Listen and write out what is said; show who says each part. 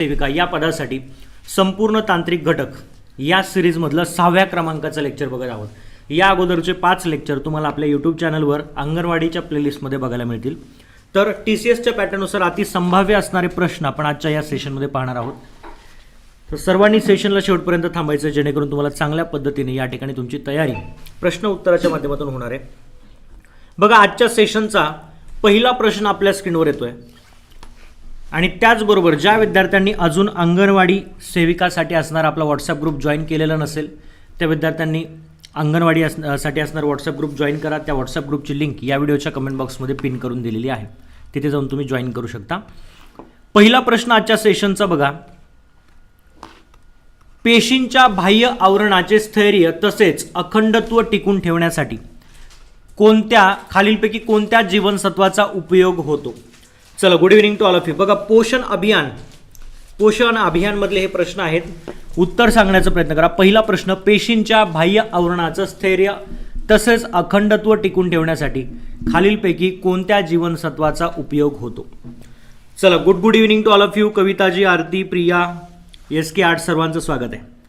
Speaker 1: सेविका या पदासाठी संपूर्ण तांत्रिक घटक या सिरीजमधलं सहाव्या क्रमांकाचं लेक्चर बघत आहोत. या अगोदरचे पाच लेक्चर तुम्हाला आपल्या यूट्यूब चॅनलवर अंगणवाडीच्या प्लेलिस्टमध्ये बघायला मिळतील. तर टी सी एसच्या पॅटर्ननुसार अति संभाव्य असणारे प्रश्न आपण आजच्या या सेशनमध्ये पाहणार आहोत. तर सर्वांनी सेशनला शेवटपर्यंत थांबायचं जेणेकरून तुम्हाला चांगल्या पद्धतीने या ठिकाणी तुमची तयारी प्रश्न उत्तराच्या माध्यमातून होणार आहे. बघा आजच्या सेशनचा पहिला प्रश्न आपल्या स्क्रीनवर येतोय. आणि त्याचबरोबर ज्या विद्यार्थ्यांनी अजून अंगणवाडी सेविकासाठी असणारा आपला व्हॉट्सअप ग्रुप जॉईन केलेला नसेल त्या विद्यार्थ्यांनी अंगणवाडी अससाठी असणारा व्हॉट्सअप ग्रुप जॉईन करा. त्या व्हॉट्सअप ग्रुपची लिंक या व्हिडिओच्या कमेंट बॉक्समध्ये पिन करून दिलेली आहे. तिथे जाऊन तुम्ही जॉईन करू शकता. पहिला प्रश्न आजच्या सेशनचा बघा. पेशींच्या बाह्य आवरणाचे स्थैर्य तसेच अखंडत्व टिकून ठेवण्यासाठी कोणत्या खालीलपैकी कोणत्या जीवनसत्वाचा उपयोग होतो? चला good evening to all of you बघा पोषण अभियान पोषण अभियानमधले हे प्रश्न आहेत. उत्तर सांगण्याचा प्रयत्न करा. पहिला प्रश्न पेशींच्या बाह्य आवरणाचं स्थैर्य तसेच अखंडत्व टिकून ठेवण्यासाठी खालीलपैकी कोणत्या जीवनसत्वाचा उपयोग होतो? चला good good evening to all of you कविताजी Aarti Priya S K art सर्वांचं स्वागत आहे.